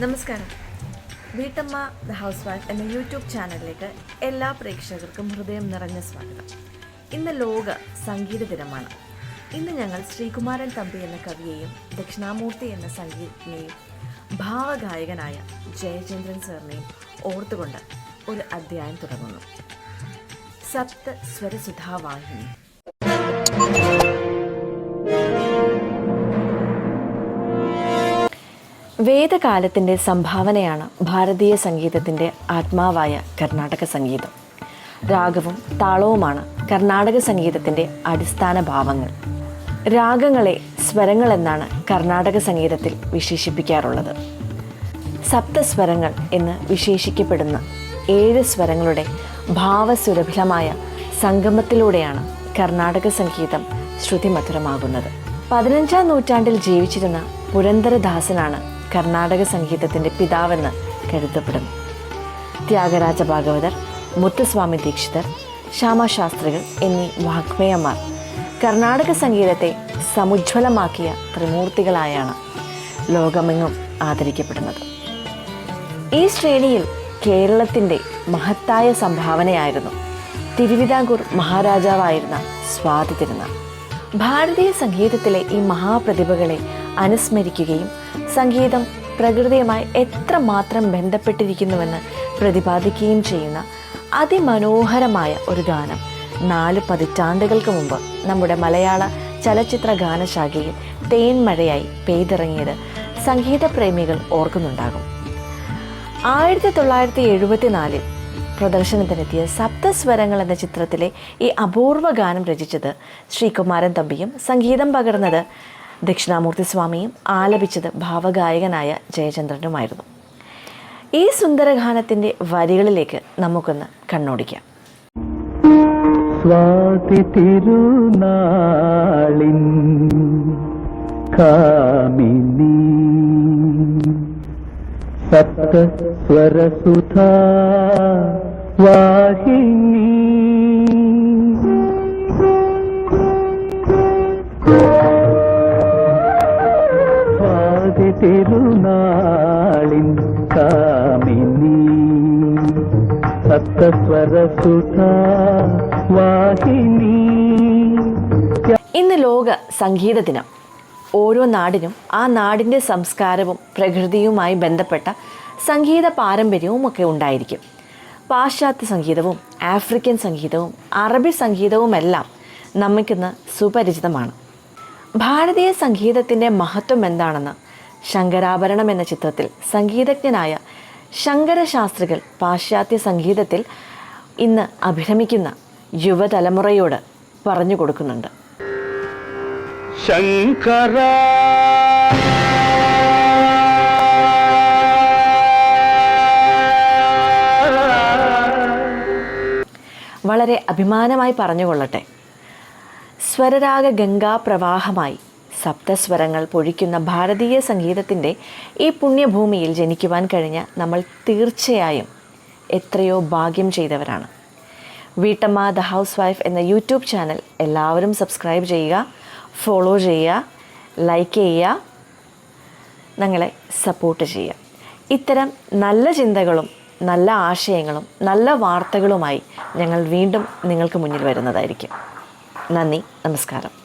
നമസ്കാരം. വീട്ടമ്മ the housewife എന്ന യൂട്യൂബ് ചാനലിലേക്ക് എല്ലാ പ്രേക്ഷകർക്കും ഹൃദയം നിറഞ്ഞ സ്വാഗതം. ഇന്ന് ലോക സംഗീത ദിനമാണ്. ഇന്ന് ഞങ്ങൾ ശ്രീകുമാരൻ തമ്പി എന്ന കവിയെയും ദക്ഷിണാമൂർത്തി എന്ന സംഗീതജ്ഞയും ഭാവഗായകനായ ജയചന്ദ്രൻ സാറിനെയും ഓർത്തുകൊണ്ട് ഒരു അധ്യായം തുടങ്ങുന്നു. സപ്ത സ്വരസുധാവാഹിനി. വേദകാലത്തിന്റെ സംഭാവനയാണ് ഭാരതീയ സംഗീതത്തിന്റെ ആത്മാവായ കർണാടക സംഗീതം. രാഗവും താളവുമാണ് കർണാടക സംഗീതത്തിന്റെ അടിസ്ഥാന ഭാവങ്ങൾ. രാഗങ്ങളെ സ്വരങ്ങൾ എന്നാണ് കർണാടക സംഗീതത്തിൽ വിശേഷിപ്പിക്കാറുള്ളത്. സപ്തസ്വരങ്ങൾ എന്ന് വിശേഷിക്കപ്പെടുന്ന ഏഴ് സ്വരങ്ങളുടെ ഭാവസുരഭിലമായ സംഗമത്തിലൂടെയാണ് കർണാടക സംഗീതം ശ്രുതിമധുരമാകുന്നത്. പതിനഞ്ചാം നൂറ്റാണ്ടിൽ ജീവിച്ചിരുന്ന പുരന്ദരദാസനാണ് കർണാടക സംഗീതത്തിന്റെ പിതാവെന്ന് കരുതപ്പെടുന്നു. ത്യാഗരാജ ഭാഗവതർ മുത്തുസ്വാമി ദീക്ഷിതർ ശ്യാമശാസ്ത്രികൾ എന്നീ വാഗ്മയന്മാർ കർണാടക സംഗീതത്തെ സമുജ്വലമാക്കിയ ത്രിമൂർത്തികളായാണ് ലോകമെങ്ങും ആദരിക്കപ്പെടുന്നത്. ഈ ശ്രേണിയിൽ കേരളത്തിന്റെ മഹത്തായ സംഭാവനയായിരുന്നു തിരുവിതാംകൂർ മഹാരാജാവായിരുന്ന സ്വാതി തിരുനാൾ. ഭാരതീയ സംഗീതത്തിലെ ഈ മഹാപ്രതിഭകളെ അനുസ്മരിക്കുകയും സംഗീതം പ്രകൃതിയുമായി എത്രമാത്രം ബന്ധപ്പെട്ടിരിക്കുന്നുവെന്ന് പ്രതിപാദിക്കുകയും ചെയ്യുന്ന അതിമനോഹരമായ ഒരു ഗാനം. നാല് പതിറ്റാണ്ടുകൾക്ക് മുമ്പ് നമ്മുടെ മലയാള ചലച്ചിത്ര ഗാനശാഖയിൽ തേൻമഴയായി പെയ്തിറങ്ങിയത് സംഗീതപ്രേമികൾ ഓർക്കുന്നുണ്ടാകും. ആയിരത്തി തൊള്ളായിരത്തി എഴുപത്തിനാലിൽ പ്രദർശനത്തിനെത്തിയ സപ്തസ്വരങ്ങൾ എന്ന ചിത്രത്തിലെ ഈ അപൂർവ ഗാനം രചിച്ചത് ശ്രീകുമാരൻ തമ്പിയും സംഗീതം പകർന്നത് ദക്ഷിണാമൂർത്തി സ്വാമിയും ആലപിച്ചത് ഭാവഗായകനായ ജയചന്ദ്രനുമായിരുന്നു. ഈ സുന്ദരഗാനത്തിന്റെ വരികളിലേക്ക് നമുക്കൊന്ന് കണ്ണോടിക്കാം. സ്വാതി തിരുനാളിൻ കാമിനി. സപ്തസ്വരസുധാ വാഹിനി തിരുനാളിൻ കാമിനി. സപ്തസ്വരസുധാ വാഹിനി. ഇന്ന് ലോക സംഗീത ദിനം. ഓരോ നാടിനും ആ നാടിന്റെ സംസ്കാരവും പ്രകൃതിയുമായി ബന്ധപ്പെട്ട സംഗീത പാരമ്പര്യവും ഒക്കെ ഉണ്ടായിരിക്കും. പാശ്ചാത്യ സംഗീതവും ആഫ്രിക്കൻ സംഗീതവും അറബി സംഗീതവുമെല്ലാം നമുക്കിന്ന് സുപരിചിതമാണ്. ഭാരതീയ സംഗീതത്തിന്റെ മഹത്വം എന്താണെന്ന് ശങ്കരാഭരണം എന്ന ചിത്രത്തിൽ സംഗീതജ്ഞനായ ശങ്കരശാസ്ത്രികൾ പാശ്ചാത്യ സംഗീതത്തിൽ ഇന്ന് അഭിരമിക്കുന്ന യുവതലമുറയോട് പറഞ്ഞു കൊടുക്കുന്നുണ്ട്. ശങ്കര വളരെ അഭിമാനമായി പറഞ്ഞുകൊള്ളട്ടെ. സ്വരരാഗ ഗംഗാപ്രവാഹമായി സപ്തസ്വരങ്ങൾ പൊഴിക്കുന്ന ഭാരതീയ സംഗീതത്തിന്റെ ഈ പുണ്യഭൂമിയിൽ ജനിക്കുവാൻ കഴിഞ്ഞ നമ്മൾ തീർച്ചയായും എത്രയോ ഭാഗ്യം ചെയ്തവരാണ്. വീട്ടമ്മ ദ ഹൗസ് വൈഫ് എന്ന യൂട്യൂബ് ചാനൽ എല്ലാവരും സബ്സ്ക്രൈബ് ചെയ്യുക ഫോളോ ചെയ്യുക ലൈക്ക് ചെയ്യുക ഞങ്ങളെ സപ്പോർട്ട് ചെയ്യുക. ഇത്തരം നല്ല ചിന്തകളും നല്ല ആശയങ്ങളും നല്ല വാർത്തകളുമായി ഞങ്ങൾ വീണ്ടും നിങ്ങൾക്ക് മുന്നിൽ വരുന്നതായിരിക്കും. നന്ദി നമസ്കാരം.